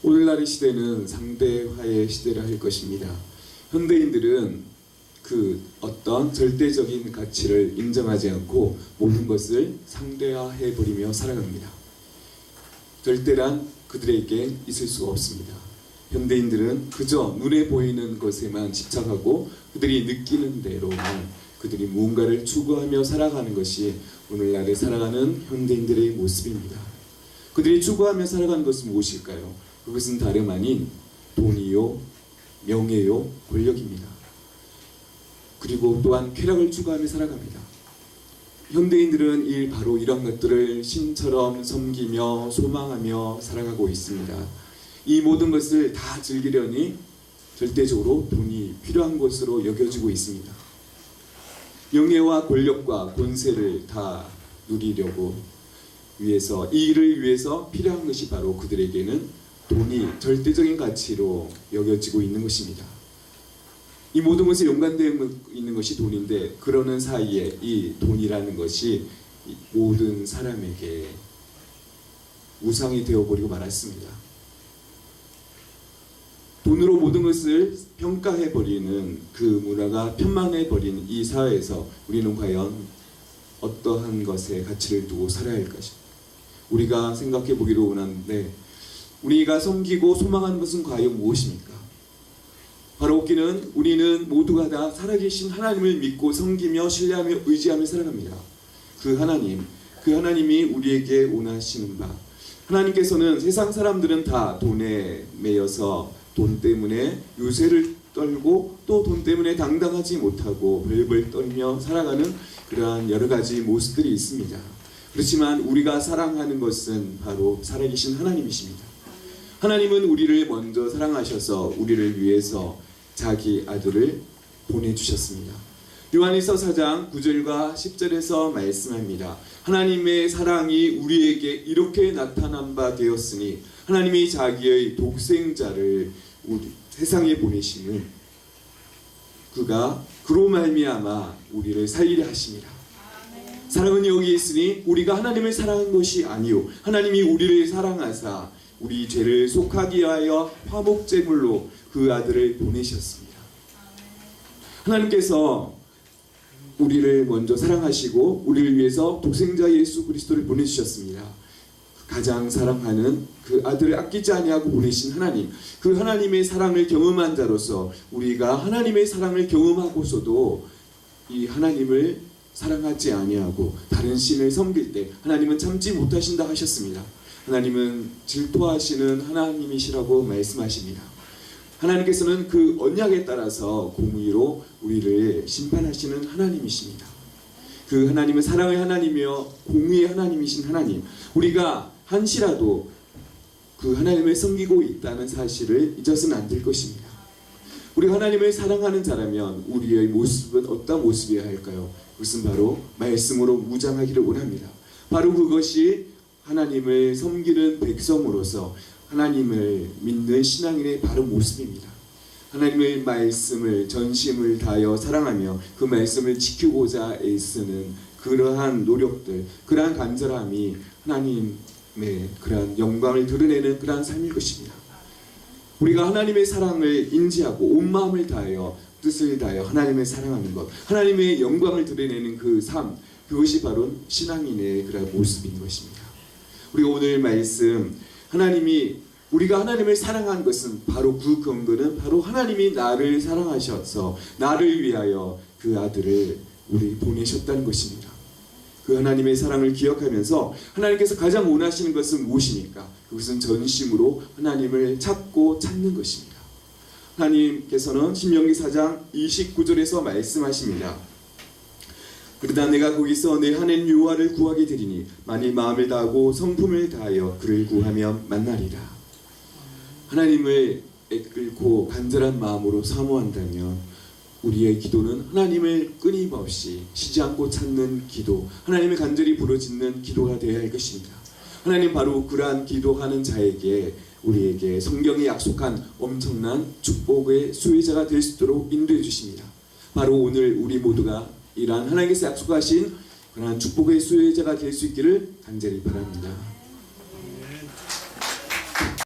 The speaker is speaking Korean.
오늘날의 시대는 상대화의 시대라 할 것입니다. 현대인들은 그 어떤 절대적인 가치를 인정하지 않고 모든 것을 상대화해 버리며 살아갑니다. 절대란 그들에게 있을 수가 없습니다. 현대인들은 그저 눈에 보이는 것에만 집착하고 그들이 느끼는 대로만 그들이 무언가를 추구하며 살아가는 것이 오늘날에 살아가는 현대인들의 모습입니다. 그들이 추구하며 살아가는 것은 무엇일까요? 그것은 다름 아닌 돈이요, 명예요, 권력입니다. 그리고 또한 쾌락을 추구하며 살아갑니다. 현대인들은 이 바로 이런 것들을 신처럼 섬기며 소망하며 살아가고 있습니다. 이 모든 것을 다 즐기려니 절대적으로 돈이 필요한 것으로 여겨지고 있습니다. 명예와 권력과 권세를 다 누리려고 위해서 이 일을 위해서 필요한 것이 바로 그들에게는 돈이 절대적인 가치로 여겨지고 있는 것입니다. 이 모든 것에 연관되어 있는 것이 돈인데 그러는 사이에 이 돈이라는 것이 이 모든 사람에게 우상이 되어버리고 말았습니다. 돈으로 모든 것을 평가해 버리는 그 문화가 편만해 버린 이 사회에서 우리는 과연 어떠한 것에 가치를 두고 살아야 할 것인가? 우리가 생각해 보기로 원하는데 우리가 섬기고 소망하는 것은 과연 무엇입니까? 바로 웃기는 우리는 모두가 다 살아계신 하나님을 믿고 섬기며 신뢰하며 의지하며 살아갑니다. 그 하나님, 그 하나님이 우리에게 원하시는 바. 하나님께서는 세상 사람들은 다 돈에 매여서 돈 때문에 유세를 떨고 또 돈 때문에 당당하지 못하고 벌벌 떨며 살아가는 그러한 여러 가지 모습들이 있습니다. 그렇지만 우리가 사랑하는 것은 바로 살아계신 하나님이십니다. 하나님은 우리를 먼저 사랑하셔서 우리를 위해서 자기 아들을 보내주셨습니다. 요한일서 4장 9절과 10절에서 말씀합니다. 하나님의 사랑이 우리에게 이렇게 나타난 바 되었으니 하나님이 자기의 독생자를 우리 세상에 보내심은 그가 그로 말미암아 우리를 살리려 하심이라. 사랑은 여기 있으니 우리가 하나님을 사랑한 것이 아니요 하나님이 우리를 사랑하사 우리 죄를 속하기 위하여 화목제물로 그 아들을 보내셨습니다. 하나님께서 우리를 먼저 사랑하시고 우리를 위해서 독생자 예수 그리스도를 보내주셨습니다. 가장 사랑하는 그 아들을 아끼지 아니하고 보내신 하나님, 그 하나님의 사랑을 경험한 자로서 우리가 하나님의 사랑을 경험하고서도 이 하나님을 사랑하지 아니하고 다른 신을 섬길 때 하나님은 참지 못하신다 하셨습니다. 하나님은 질투하시는 하나님이시라고 말씀하십니다. 하나님께서는 그 언약에 따라서 공의로 우리를 심판하시는 하나님이십니다. 그 하나님은 사랑의 하나님이며 공의의 하나님이신 하나님. 우리가 한시라도 그 하나님을 섬기고 있다는 사실을 잊어서는 안 될 것입니다. 우리 하나님을 사랑하는 자라면 우리의 모습은 어떤 모습이어야 할까요? 그것은 바로 말씀으로 무장하기를 원합니다. 바로 그것이 하나님을 섬기는 백성으로서 하나님을 믿는 신앙인의 바른 모습입니다. 하나님의 말씀을 전심을 다하여 사랑하며 그 말씀을 지키고자 애쓰는 그러한 노력들, 그러한 간절함이 하나님의 그러한 영광을 드러내는 그러한 삶일 것입니다. 우리가 하나님의 사랑을 인지하고 온 마음을 다하여 뜻을 다하여 하나님을 사랑하는 것, 하나님의 영광을 드러내는 그 삶, 그것이 바로 신앙인의 그런 모습인 것입니다. 우리가 오늘 말씀 하나님이 우리가 하나님을 사랑한 것은 바로 그 근거는 바로 하나님이 나를 사랑하셔서 나를 위하여 그 아들을 우리 보내셨다는 것입니다. 그 하나님의 사랑을 기억하면서 하나님께서 가장 원하시는 것은 무엇입니까? 그것은 전심으로 하나님을 찾고 찾는 것입니다. 하나님께서는 신명기 4장 29절에서 말씀하십니다. 그러다 내가 거기서 내 하나님 여호와를 구하게 되리니 만일 마음을 다하고 성품을 다하여 그를 구하면 만나리라. 하나님을 애끓고 간절한 마음으로 사모한다면 우리의 기도는 하나님을 끊임없이 쉬지 않고 찾는 기도, 하나님을 간절히 부르짖는 기도가 되어야 할 것입니다. 하나님 바로 그러한 기도하는 자에게 우리에게 성경이 약속한 엄청난 축복의 수혜자가 될 수 있도록 인도해 주십니다. 바로 오늘 우리 모두가 이러한 하나님께서 약속하신 그러한 축복의 수혜자가 될 수 있기를 간절히 바랍니다.